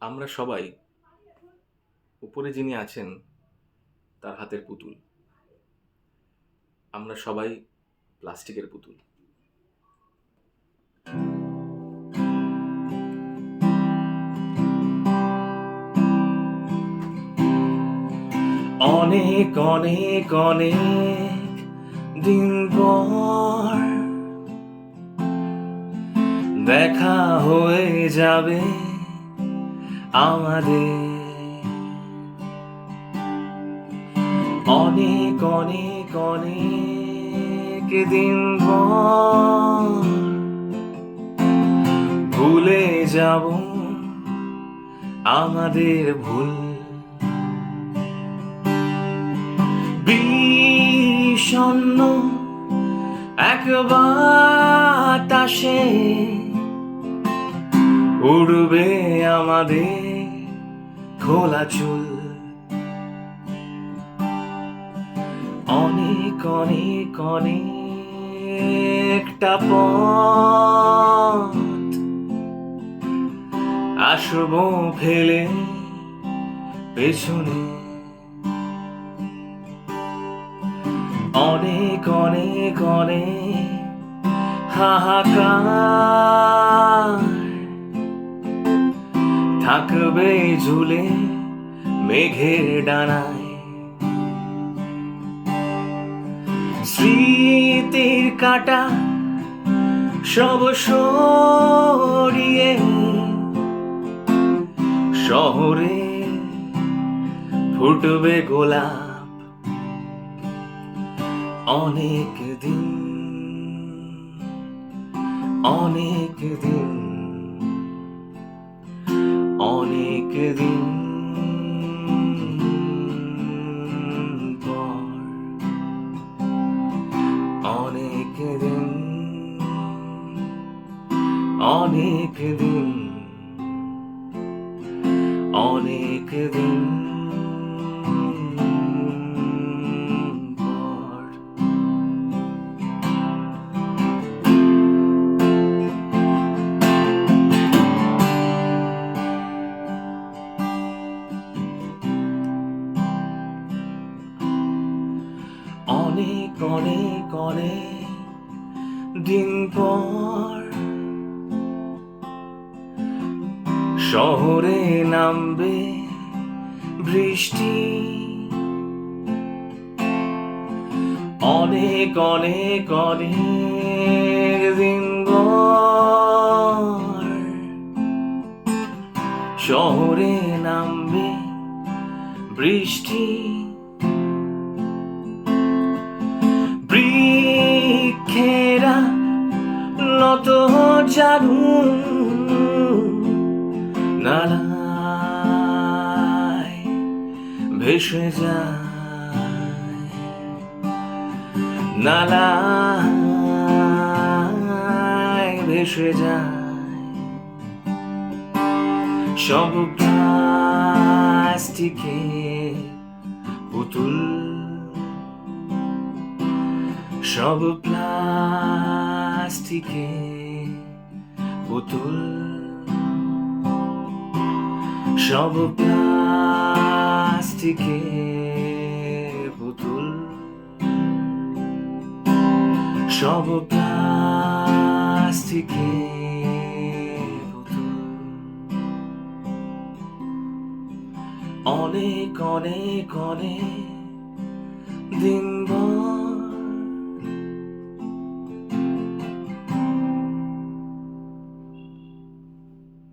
আমরা সবাই উপরে যিনি আছেন, তার হাতের পুতুল। আমরা সবাই প্লাস্টিকের পুতুল। অনেক অনেক অনেক দিন পর দেখা হয়ে যাবে। আমাদের। অনেক অনেক অনেক দিন ভুলে যাব আমাদের ভুল। বিষণ্ণ এক বাতাসে উড়বে আমাদের খোলা চুল। অনেক অনেক, অনেকটা পথ আসব ফেলে পেছনে। অনেক অনেক অনেক হাহাকার থাকবে ঝুলে মেঘের ডানায়। স্মৃতির কাটা সব সরিয়ে শহরে ফুটবে গোলাপ অনেক দিন অনেক দিন। অনেক দিন অনেক দিন অনেক দিন অনেক দিন অনেক অনেক অনেক দিন পর শহরে নামবে বৃষ্টি। অনেক অনেক অনেক দিন শহরে নামবে বৃষ্টি। নত জানু নালায় ভেসে যায়। নালায় ভেসে যায়। সব প্লাস্টিকে পুতুল। সব প্লাস্টিকে পুতুল। সব প্লাস্টিকে পুতুল। সব প্লাস্টিকে অনেক অনেক অনেক দিন